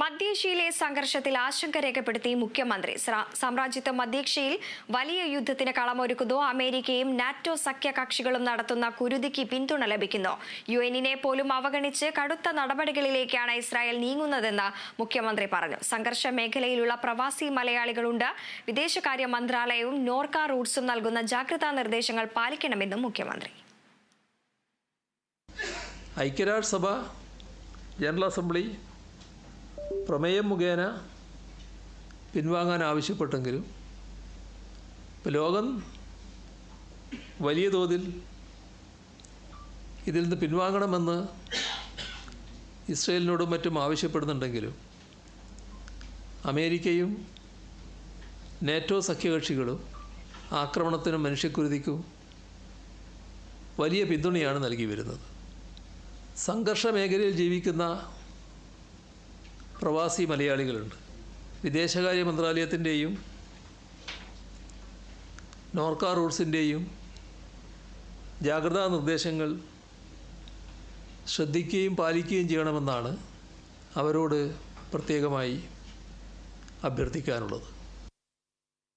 മധ്യേഷ്യയിലെ സംഘർഷത്തിൽ ആശങ്ക രേഖപ്പെടുത്തി മുഖ്യമന്ത്രി. സാമ്രാജ്യത്വ മധ്യേഷ്യയിൽ വലിയ യുദ്ധത്തിന് കളമൊരുക്കുന്നു. അമേരിക്കയും നാറ്റോ സഖ്യകക്ഷികളും നടത്തുന്ന കുരുതിക്ക് പിന്തുണ ലഭിക്കുന്നു. യു എനിനെ പോലും അവഗണിച്ച് കടുത്ത നടപടികളിലേക്കാണ് ഇസ്രായേൽ നീങ്ങുന്നതെന്ന് മുഖ്യമന്ത്രി പറഞ്ഞു. സംഘർഷ മേഖലയിലുള്ള പ്രവാസി മലയാളികളുണ്ട്. വിദേശകാര്യ മന്ത്രാലയവും നോർക്ക റൂട്ട്സും നൽകുന്ന ജാഗ്രതാ നിർദ്ദേശങ്ങൾ പാലിക്കണമെന്നും മുഖ്യമന്ത്രി. ഐക്യരാഷ്ട്രസഭ ജനറൽ അസംബ്ലി പ്രമേയം മുഖേന പിൻവാങ്ങാൻ ആവശ്യപ്പെട്ടെങ്കിലും ഇപ്പോൾ ലോകം വലിയ തോതിൽ ഇതിൽ നിന്ന് പിൻവാങ്ങണമെന്ന് ഇസ്രയേലിനോടും മറ്റും ആവശ്യപ്പെടുന്നുണ്ടെങ്കിലും അമേരിക്കയും നേറ്റോ സഖ്യകക്ഷികളും ആക്രമണത്തിനും മനുഷ്യക്കുരുതിക്കും വലിയ പിന്തുണയാണ് നൽകി വരുന്നത്. സംഘർഷ മേഖലയിൽ ജീവിക്കുന്ന പ്രവാസി മലയാളികളുണ്ട്. വിദേശകാര്യ മന്ത്രാലയത്തിന്റെയും നോർക്ക റൂട്ട്സിന്റെയും ജാഗ്രതാ നിർദ്ദേശങ്ങൾ ശ്രദ്ധിക്കുകയും പാലിക്കുകയും ചെയ്യണമെന്നാണ് അവരോട് പ്രത്യേകമായി അഭ്യർത്ഥിക്കാനുള്ളത്.